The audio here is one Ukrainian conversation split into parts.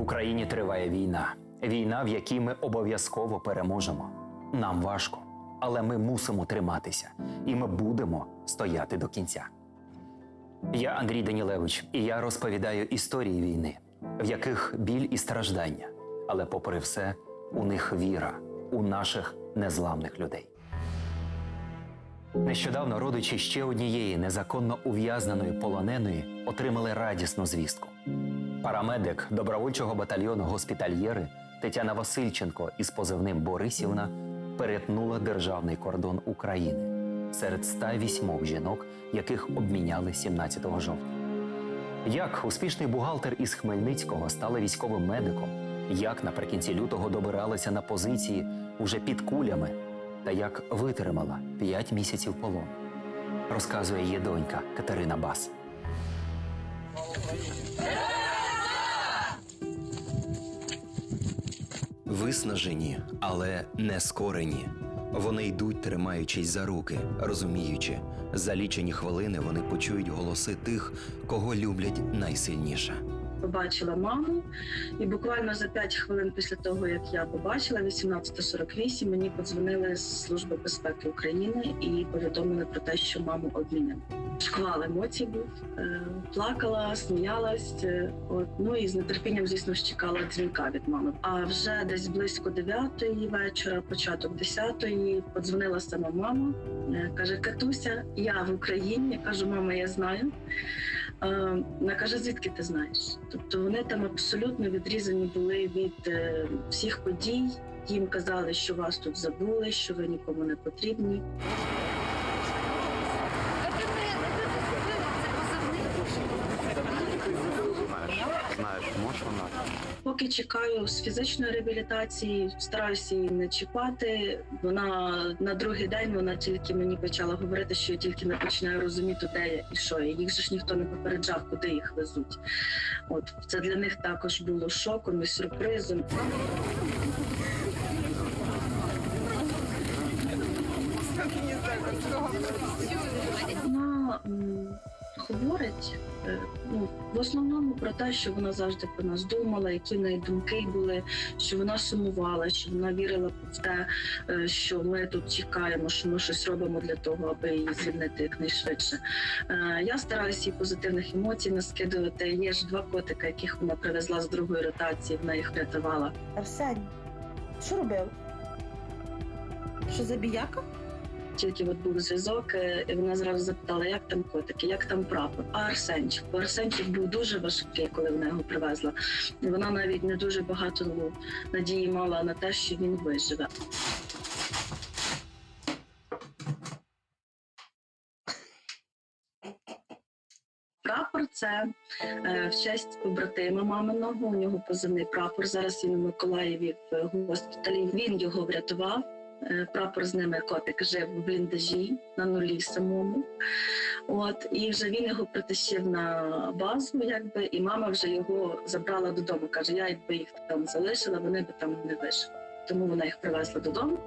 Україні триває війна. Війна, в якій ми обов'язково переможемо. Нам важко, але ми мусимо триматися, і ми будемо стояти до кінця. Я Андрій Данілевич, і я розповідаю історії війни, в яких біль і страждання, але, попри все, у них віра, у наших незламних людей. Нещодавно родичі ще однієї незаконно ув'язненої полоненої отримали радісну звістку. Парамедик добровольчого батальйону госпітальєри Тетяна Васильченко із позивним Борисівна перетнула державний кордон України серед 108 жінок, яких обміняли 17 жовтня. Як успішний бухгалтер із Хмельницького стала військовим медиком, як наприкінці лютого добиралася на позиції уже під кулями, та як витримала 5 місяців полону, розказує її донька Катерина Бас. Виснажені, але не скорені. Вони йдуть, тримаючись за руки, розуміючи, за лічені хвилини вони почують голоси тих, кого люблять найсильніше. побачила маму, і буквально за 5 хвилин після того, як я побачила, 18.48, мені подзвонили з Служби безпеки України і повідомили про те, що маму обміняли. Шквал емоцій був, е, плакала, сміялась. е, От ну і з нетерпінням, звісно ж, чекала дзвінка від мами. А вже десь близько 9 вечора, початок 10 подзвонила сама мама. е, Каже: Катуся, я в Україні. Я кажу, мама, я знаю. Вона каже, звідки ти знаєш? Тобто вони там абсолютно відрізані були від всіх подій. Їм казали, що вас тут забули, що ви нікому не потрібні. Знаєш, можеш вона? Поки чекаю з фізичної реабілітації, стараюся її не чіпати. Вона на другий день вона тільки мені почала говорити, що я тільки не починаю розуміти, де я і що я. Їх же ж ніхто не попереджав, куди їх везуть. От це для них також було шоком і сюрпризом. Вона говорить е, ну, в основному про те, що вона завжди про нас думала, які в неї думки були, що вона сумувала, що вона вірила в те, е, що ми тут чекаємо, що ми щось робимо для того, аби її звільнити якнайшвидше. Е, Я стараюся їй позитивних емоцій наскидувати. Є ж два котика, яких вона привезла з другої ротації, вона їх врятувала. Арсень, що робив? Що забіяка? Тільки от був зв'язок, е, і вона зразу запитала, як там котики, як там прапор. А Арсенчик, бо Арсенчик був дуже важкий, коли вона його привезла. Вона навіть не дуже багато ну, надії мала на те, що він виживе. Прапор це е, в честь побратима маминого. У нього позивний прапор. Зараз він у Миколаєві в госпіталі. Він його врятував. Е, Прапор з ними котик жив в бліндажі на нулі самому. От і вже він його притащив на базу, якби, і мама вже його забрала додому. каже: я якби їх там залишила, вони би там не вийшли. Тому вона їх привезла додому.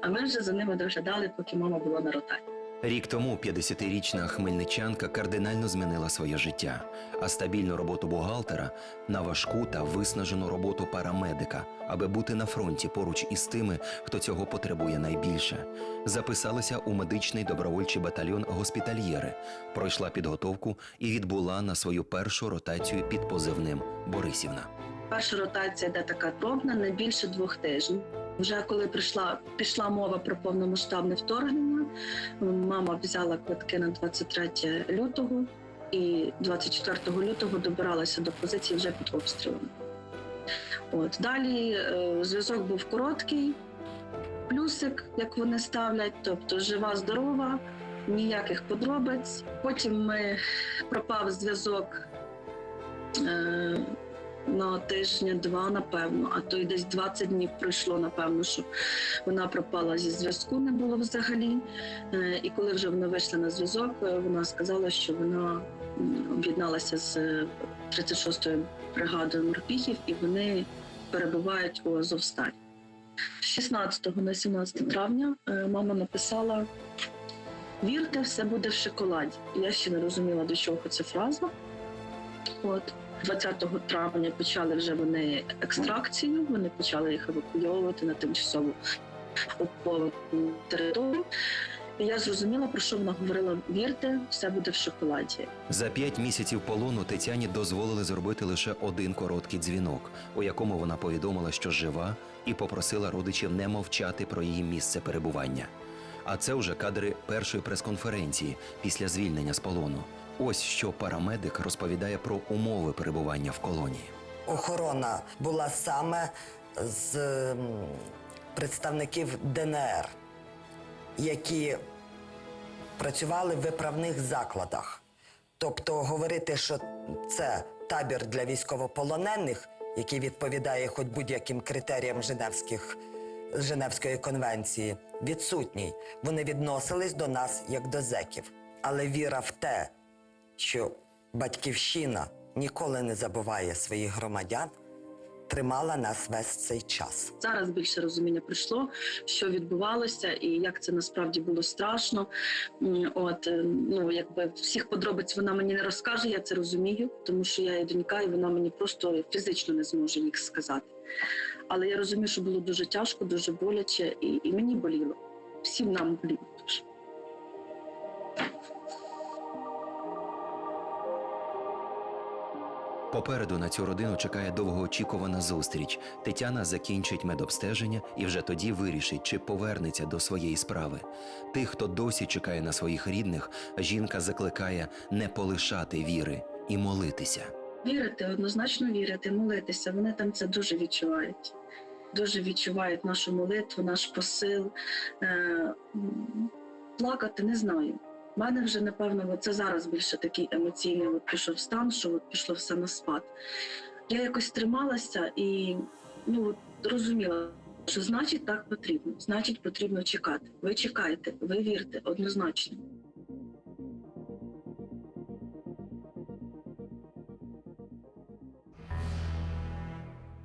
А ми вже за ними доглядали, поки мама була на ротації. Рік тому 50-річна хмельничанка кардинально змінила своє життя, а стабільну роботу бухгалтера на важку та виснажену роботу парамедика, аби бути на фронті поруч із тими, хто цього потребує найбільше. Записалася у медичний добровольчий батальйон госпітальєри, пройшла підготовку і відбула на свою першу ротацію під позивним Борисівна. Перша ротація йде така пробна, не більше двох тижнів. Вже коли прийшла пішла мова про повномасштабне вторгнення, мама взяла квитки на 23 лютого і 24 лютого добиралася до позиції вже під обстрілом. От далі е, зв'язок був короткий, плюсик, як вони ставлять, тобто жива, здорова, ніяких подробиць. Потім ми пропав зв'язок. Е, на тижня-два, напевно, а то й десь 20 днів пройшло, напевно, що вона пропала зі зв'язку, не було взагалі. Е, І коли вже вона вийшла на зв'язок, е, вона сказала, що вона об'єдналася з е, 36-ю бригадою морпіхів і вони перебувають у Азовсталі. З 16 на 17 травня е, мама написала: Вірте, все буде в шоколаді. Я ще не розуміла, до чого ця фраза. От. 20 травня почали вже вони екстракцію, вони почали їх евакуйовувати на тимчасово окуповану територію. Я зрозуміла, про що вона говорила: вірте, все буде в шоколаді. За п'ять місяців полону Тетяні дозволили зробити лише один короткий дзвінок, у якому вона повідомила, що жива, і попросила родичів не мовчати про її місце перебування. А це вже кадри першої прес-конференції після звільнення з полону. Ось що парамедик розповідає про умови перебування в колонії. охорона була саме з представників ДНР, які працювали в виправних закладах. Тобто говорити, що це табір для військовополонених, який відповідає хоч будь-яким критеріям Женевських, Женевської конвенції, відсутній. Вони відносились до нас як до зеків. Але віра в те, що батьківщина ніколи не забуває своїх громадян, тримала нас весь цей час. Зараз більше розуміння прийшло, що відбувалося, і як це насправді було страшно. От е, ну якби всіх подробиць вона мені не розкаже, я це розумію, тому що я її донька, і вона мені просто фізично не зможе їх сказати. Але я розумію, що було дуже тяжко, дуже боляче, і, і мені боліло. Всім нам боліло дуже. Попереду на цю родину чекає довгоочікувана зустріч. Тетяна закінчить медобстеження і вже тоді вирішить, чи повернеться до своєї справи. Тих, хто досі чекає на своїх рідних, жінка закликає не полишати віри і молитися. Вірити, однозначно вірити, молитися. Вони там це дуже відчувають. Дуже відчувають нашу молитву, наш посил. Е, плакати не знаю. У мене вже, напевно, це зараз більше такий емоційний от пішов стан, що от пішло все на спад. Я якось трималася і ну, от розуміла, що значить так потрібно. Значить, потрібно чекати. Ви чекаєте, ви вірте, однозначно.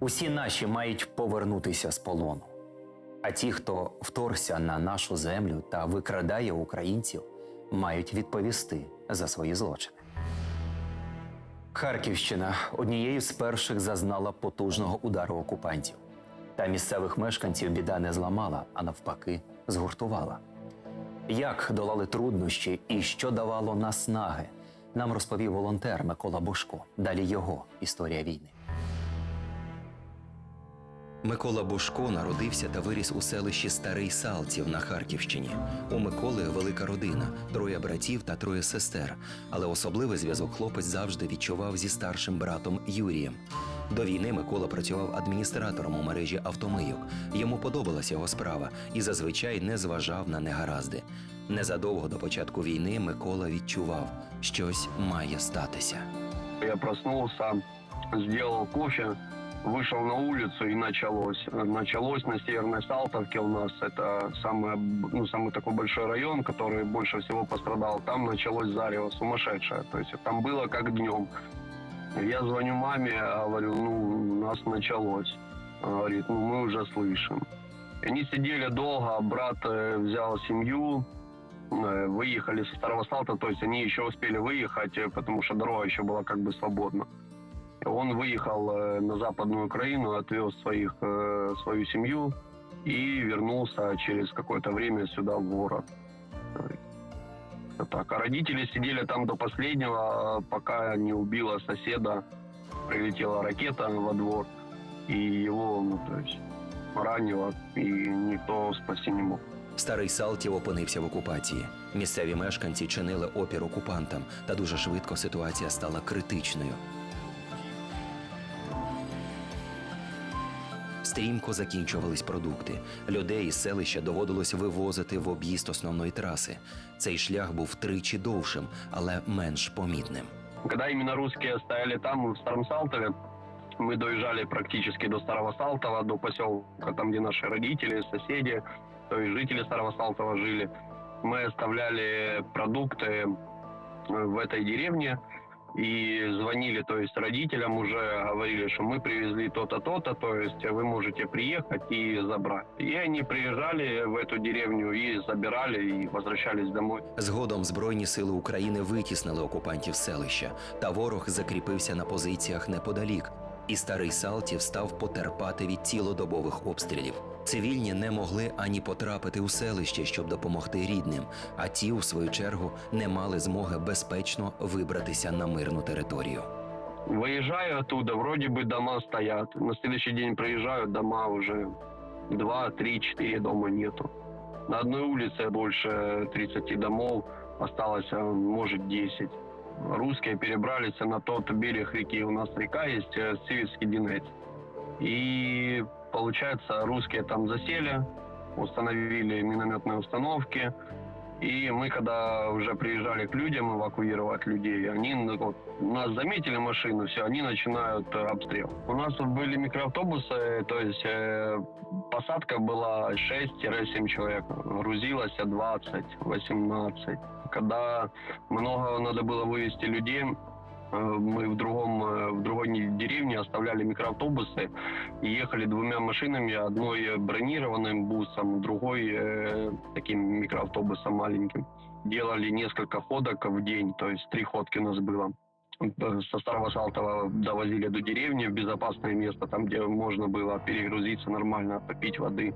Усі наші мають повернутися з полону. А ті, хто вторгся на нашу землю та викрадає українців, мають відповісти за свої злочини. Харківщина однією з перших зазнала потужного удару окупантів. Та місцевих мешканців біда не зламала, а навпаки, згуртувала. Як долали труднощі і що давало наснаги, нам розповів волонтер Микола Бошко. Далі його історія війни. Микола Бошко народився та виріс у селищі Старий Салтів на Харківщині. У Миколи велика родина, троє братів та троє сестер. Але особливий зв'язок хлопець завжди відчував зі старшим братом Юрієм. До війни Микола працював адміністратором у мережі автомийок. Йому подобалася його справа і зазвичай не зважав на негаразди. Незадовго до початку війни Микола відчував, щось має статися. Я проснулся, сделал кофе, вышел на улицу и началось. Началось на Северной Салтовке у нас. Это самый, ну, самый такой большой район, который больше всего пострадал. Там началось зарево сумасшедшее. То есть там было как днем. Я звоню маме, говорю, ну, у нас началось. Она Говорит, ну, мы уже слышим. Они сидели долго, брат э, взял семью, э, выехали со Старого Салта, то есть они еще успели выехать, э, потому что дорога еще была как бы свободна. Он выехал э, на Западную Украину, отвез своих, э, свою семью и вернулся через какое-то время сюда, в город. Э, Так, а родители сидели там до последнего, э, пока не убила соседа, прилетела ракета во двор, и его, ну, то есть, ранило, и никто спасти не мог. Старий Салтів опинився в окупації. Місцеві мешканці чинили опір окупантам, та дуже швидко ситуація стала критичною. Стрімко закінчувались продукти. Людей із селища доводилось вивозити в об'їзд основної траси. Цей шлях був втричі довшим, але менш помітним. Когда именно русские стояли там, в Старом Салтове, мы доезжали практически до Старого Салтова, до поселка, там, где наши родители, соседи, то есть жители Старого Салтова жили. Мы оставляли продукты э, в этой деревне, и звонили, то есть родителям уже говорили, что мы привезли то-то, то-то, то есть вы можете приехать и забрать. И они приезжали в эту деревню и забирали и возвращались домой. Згодом Збройні сили України витіснили окупантів з селища, та ворог закріпився на позиціях неподалік. І старий Салтів став потерпати від цілодобових обстрілів. Цивільні не могли ані потрапити у селище, щоб допомогти рідним, а ті, у свою чергу, не мали змоги безпечно вибратися на мирну територію. Выезжаю оттуда, вроде бы дома стоят. На следующий день приезжаю, дома уже два, три, четыре дома нету. На одной улице больше 30 домов, осталось, а, может, 10. Русские перебрались на тот берег реки. У нас река есть, э, Северский Динец. И, получается, русские там засели, установили минометные установки. И мы, когда уже приезжали к людям эвакуировать людей, они ну, вот, нас заметили машину, все, они начинают э, обстрел. У нас тут были микроавтобусы, то есть э, посадка была 6-7 человек, грузилось 20, 18. Когда много надо было вывести людей, мы в другом э, в другой не- деревне оставляли микроавтобусы и ехали двумя машинами, одной бронированным бусом, другой э, таким микроавтобусом маленьким. Делали несколько ходок в день, то есть три ходки у нас было. Э, Со Старого Салтова довозили до деревни в безопасное место, там, где можно было перегрузиться нормально, попить воды.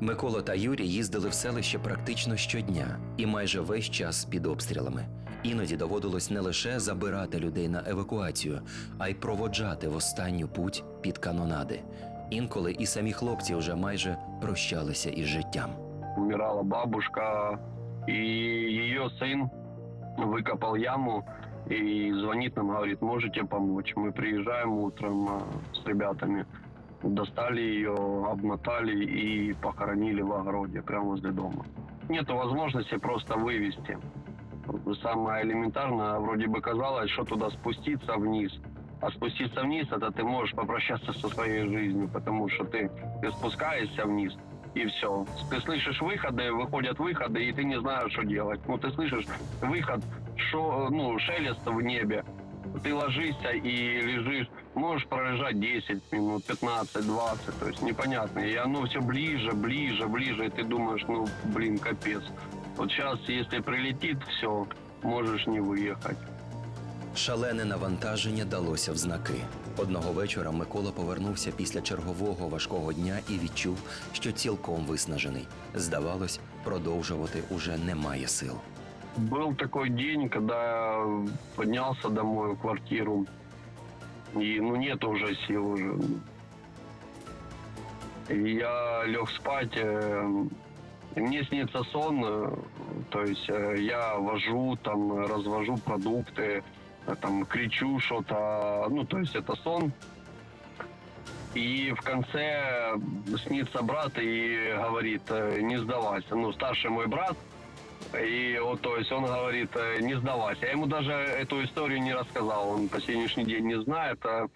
Микола та Юрій їздили в селище практично щодня і майже весь час під обстрілами. Іноді доводилось не лише забирати людей на евакуацію, а й проводжати в останню путь під канонади. Інколи і самі хлопці вже майже прощалися із життям. умирала бабушка, и ее сын выкопал яму и звонит нам, говорит, можете помочь. Мы приезжаем утром а, с ребятами, достали ее, обмотали и похоронили в огороде, прямо возле дома. Нет возможности просто вывести. Самое элементарное, вроде бы казалось, что туда спуститься вниз. А спуститься вниз, это ты можешь попрощаться со своей жизнью, потому что ты, ты спускаешься вниз, и все. Ты слышишь выходы, выходят выходы, и ты не знаешь, что делать. Ну, ты слышишь выход, шо, ну, шелест в небе. Ты ложишься и лежишь, можешь пролежать 10 минут, 15, 20, то есть непонятно. И оно все ближе, ближе, ближе, и ты думаешь, ну, блин, капец. Вот сейчас, если прилетит, все, можешь не выехать. Шалене навантаження далося в знаки. Одного вечора Микола повернувся після чергового важкого дня і відчув, що цілком виснажений. Здавалось, продовжувати уже немає сил. Был такой день, когда я поднялся домой в квартиру, и ну нет уже сил уже. И я лег спать, э, И мне снится сон, э, то есть э, я вожу, там, развожу продукты, э, там, кричу что-то, ну, то есть это сон. И в конце снится брат и говорит, не сдавайся. Ну, старший мой брат, и вот, то есть он говорит, не сдавайся. Я ему даже эту историю не рассказал, он по сегодняшний день не знает. а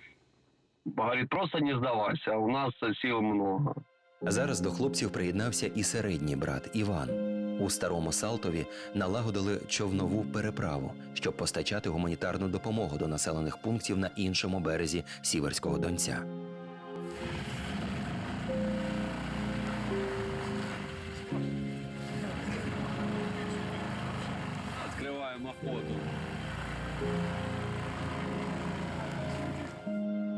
Говорит, просто не сдавайся, у нас сил много. Зараз до хлопців приєднався і середній брат Іван. У старому Салтові налагодили човнову переправу, щоб постачати гуманітарну допомогу до населених пунктів на іншому березі Сіверського Донця.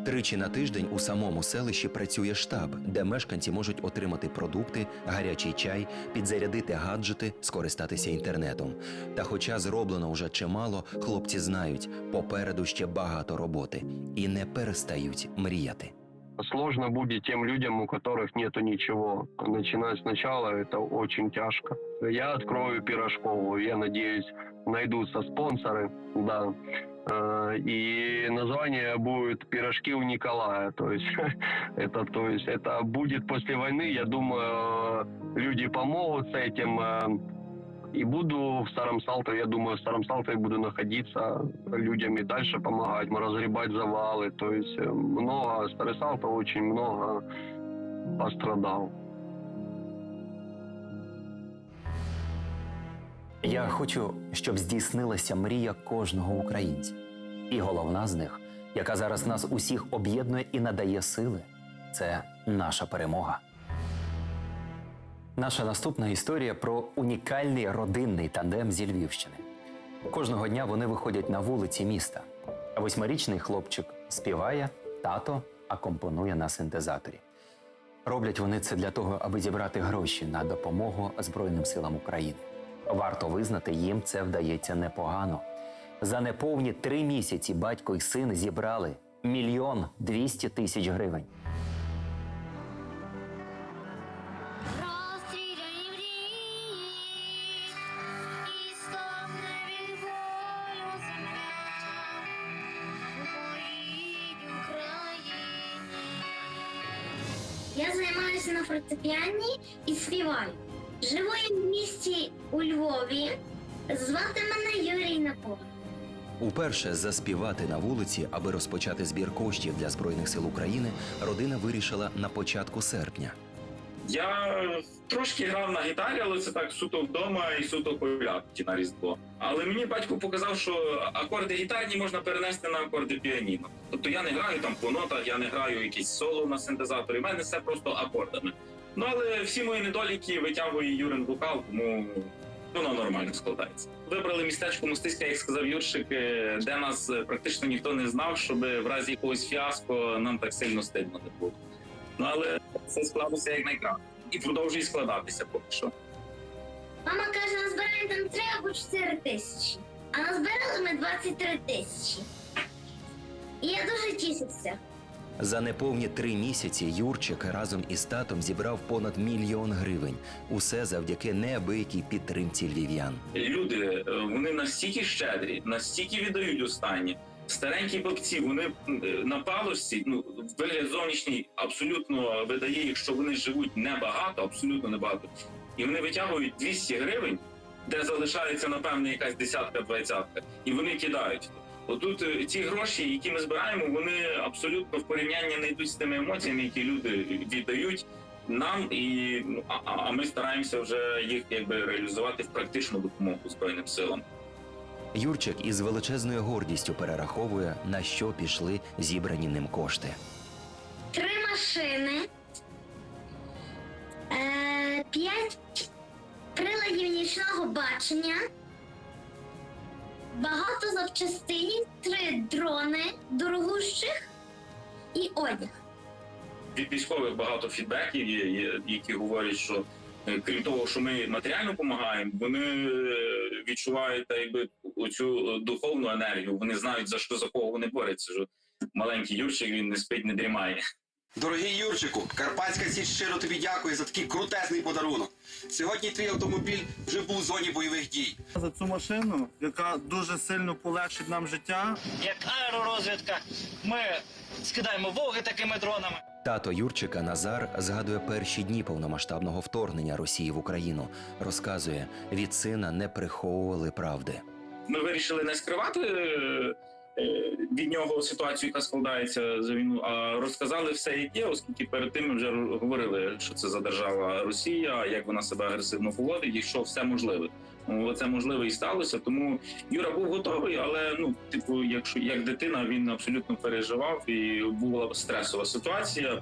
Тричі на тиждень у самому селищі працює штаб, де мешканці можуть отримати продукти, гарячий чай, підзарядити гаджети, скористатися інтернетом. Та, хоча зроблено вже чимало, хлопці знають, попереду ще багато роботи і не перестають мріяти. Сложно будет тем людям, у которых нету ничего. Начинать сначала это очень тяжко. Я открою пирожковую, я надеюсь, найдутся спонсоры, да. Э, И название будет «Пирожки у Николая». То есть это, то есть это будет после войны, я думаю, люди помогут с этим. э, И буду в Старом Салтове, я думаю, в Старом Салтове буду находиться людям и дальше помогать, разгребать завалы. То есть э, много, Старый Салтов очень много пострадал. Я хочу, щоб здійснилася мрія кожного українця. І головна з них, яка зараз нас усіх об'єднує і надає сили, це наша перемога. Наша наступна історія про унікальний родинний тандем зі Львівщини. Кожного дня вони виходять на вулиці міста. Восьмирічний хлопчик співає, тато акомпонує на синтезаторі. Роблять вони це для того, аби зібрати гроші на допомогу Збройним силам України. Варто визнати, їм це вдається непогано. За неповні три місяці батько і син зібрали мільйон двісті тисяч гривень. Уперше заспівати на вулиці, аби розпочати збір коштів для збройних сил України, родина вирішила на початку серпня. Я трошки грав на гітарі, але це так суто вдома і суто колядки на різдво. Але мені батько показав, що акорди гітарні можна перенести на акорди піаніно. Тобто я не граю там по нотах, я не граю якісь соло на синтезаторі. У мене все просто акордами. Ну але всі мої недоліки витягує Юрин вокал, тому воно нормально складається. Вибрали містечко Мостиська, як сказав Юрчик, е, де нас е, практично ніхто не знав, щоб в разі якогось фіаско нам так сильно стидно не було. Ну але це склалося як найкраще. І продовжує складатися поки що. Мама каже, назбираємо там 3 або 4 тисячі. А назбирали ми 23 тисячі. І я дуже тішився. За неповні три місяці Юрчик разом із татом зібрав понад мільйон гривень. Усе завдяки неабиякій підтримці львів'ян. Люди е, вони настільки щедрі, настільки віддають останні. Старенькі бабці, вони е, на палочці, ну вигляд зовнішній абсолютно видає їх, що вони живуть небагато, абсолютно небагато. І вони витягують 200 гривень, де залишається напевне якась десятка, двадцятка, і вони кидають. Отут е, ці гроші, які ми збираємо, вони абсолютно в порівнянні не йдуть з тими емоціями, які люди віддають нам, і ну, а, а ми стараємося вже їх якби реалізувати в практичну допомогу збройним силам. Юрчик із величезною гордістю перераховує, на що пішли зібрані ним кошти. Три машини, е, п'ять приладів нічного бачення, багато запчастин, три дрони дорогущих і одяг. Від військових багато фідбеків є, є які говорять, що е, крім того, що ми матеріально допомагаємо, вони е, відчувають та якби оцю е, духовну енергію. Вони знають за що за кого вони борються. Що маленький Юрчик він не спить, не дрімає. Дорогий Юрчику, Карпатська Січ щиро тобі дякує за такий крутезний подарунок. Сьогодні твій автомобіль вже був в зоні бойових дій. за цю машину, яка дуже сильно полегшить нам життя. як аеророзвідка. Ми скидаємо воги такими дронами. Тато Юрчика Назар згадує перші дні повномасштабного вторгнення Росії в Україну. Розказує, від сина не приховували правди. Ми вирішили не скривати е, від нього ситуацію, яка складається за війну, а розказали все, як є, оскільки перед тим ми вже говорили, що це за держава Росія, як вона себе агресивно поводить, і що все можливе. Ну, це можливе і сталося. Тому Юра був готовий, але ну, типу, якщо як дитина, він абсолютно переживав і була стресова ситуація.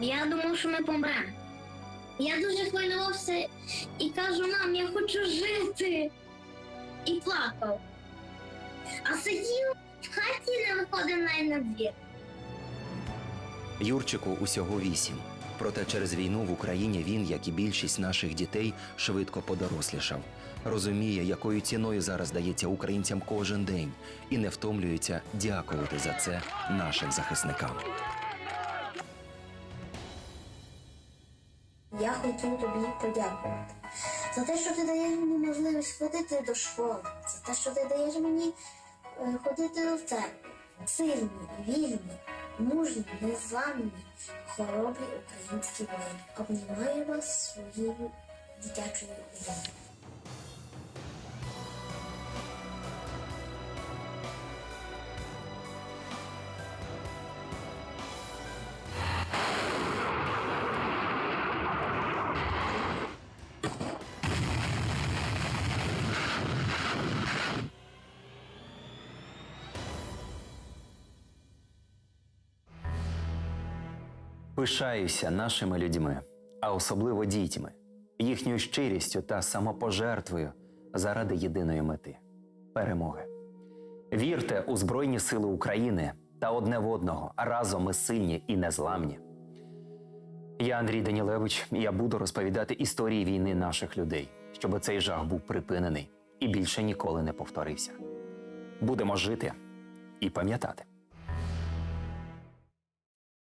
Я думав, що ми помремо. Я дуже хвилювався і кажу, мам, я хочу жити. І плакав. А сидів в хаті не виходив навіть на двір. Юрчику усього вісім. Проте через війну в Україні він, як і більшість наших дітей, швидко подорослішав. Розуміє, якою ціною зараз дається українцям кожен день, і не втомлюється дякувати за це нашим захисникам. Я хотів тобі подякувати за те, що ти даєш мені можливість ходити до школи, за те, що ти даєш мені е, ходити в церкву. Сильні, вільні, мужні, незламні, хоробрі українські воїни. Обнімаю вас своєю дитячою любов'ю. Пишаюся нашими людьми, а особливо дітьми, їхньою щирістю та самопожертвою заради єдиної мети перемоги. Вірте у Збройні Сили України та одне в одного, разом ми сильні і незламні. Я Андрій Данілевич, і я буду розповідати історії війни наших людей, щоб цей жах був припинений і більше ніколи не повторився. Будемо жити і пам'ятати.